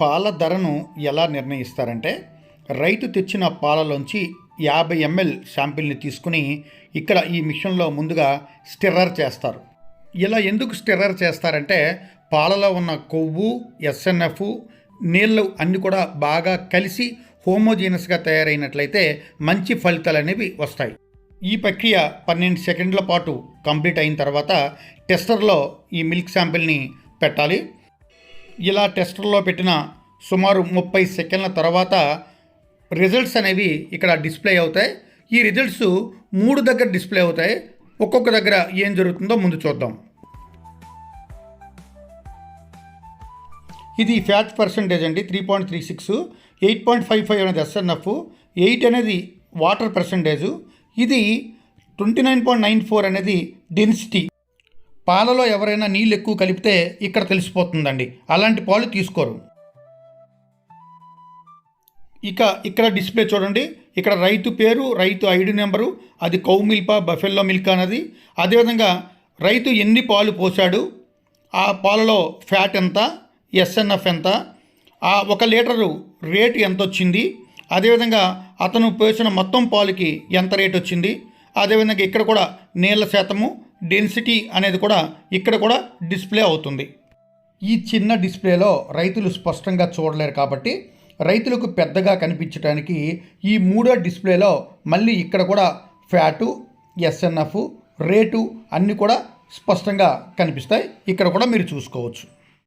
పాల ధరను ఎలా నిర్ణయిస్తారంటే రైతు తెచ్చిన పాలలోంచి యాభై ఎంఎల్ శాంపిల్ని తీసుకుని ఇక్కడ ఈ మిషన్లో ముందుగా స్టిర్రర్ చేస్తారు. ఇలా ఎందుకు స్టిర్రర్ చేస్తారంటే పాలలో ఉన్న కొవ్వు ఎస్ఎన్ఎఫ్ నీళ్ళు అన్నీ కూడా బాగా కలిసి హోమోజీనస్గా తయారైనట్లయితే మంచి ఫలితాలు అనేవి వస్తాయి. ఈ ప్రక్రియ పన్నెండు సెకండ్ల పాటు కంప్లీట్ అయిన తర్వాత టెస్టర్లో ఈ మిల్క్ శాంపిల్ని పెట్టాలి. ఇలా టెస్టర్లో పెట్టిన సుమారు ముప్పై సెకండ్ల తర్వాత రిజల్ట్స్ అనేవి ఇక్కడ డిస్ప్లే అవుతాయి. ఈ రిజల్ట్స్ మూడు దగ్గర డిస్ప్లే అవుతాయి. ఒక్కొక్క దగ్గర ఏం జరుగుతుందో ముందు చూద్దాం. ఇది ఫ్యాట్ పర్సంటేజ్ అండి three point three six eight point five five అనేది ఎస్ఎన్ఎఫ్ ఎయిట్ అనేది వాటర్ పర్సంటేజు. ఇది twenty nine point nine four అనేది డెన్సిటీ. పాలలో ఎవరైనా నీళ్ళు ఎక్కువ కలిపితే ఇక్కడ తెలిసిపోతుందండి. అలాంటి పాలు తీసుకోరు. ఇక ఇక్కడ డిస్ప్లే చూడండి. ఇక్కడ రైతు పేరు రైతు ఐడి నెంబరు అది కౌ మిల్పా బఫెల్లో మిల్క్ అన్నది. అదేవిధంగా రైతు ఎన్ని పాలు పోశాడు ఆ పాలలో ఫ్యాట్ ఎంత ఎస్ఎన్ఎఫ్ ఎంత ఆ ఒక లీటరు రేటు ఎంత వచ్చింది అదేవిధంగా అతను పోసిన మొత్తం పాలుకి ఎంత రేట్ వచ్చింది అదేవిధంగా ఇక్కడ కూడా నీళ్ళ శాతము డెన్సిటీ అనేది కూడా ఇక్కడ కూడా డిస్ప్లే అవుతుంది. ఈ చిన్న డిస్ప్లేలో రైతులు స్పష్టంగా చూడలేరు కాబట్టి రైతులకు పెద్దగా కనిపించడానికి ఈ మూడో డిస్ప్లేలో మళ్ళీ ఇక్కడ కూడా ఫ్యాటు ఎస్ఎన్ఎఫ్ రేటు అన్నీ కూడా స్పష్టంగా కనిపిస్తాయి. ఇక్కడ కూడా మీరు చూసుకోవచ్చు.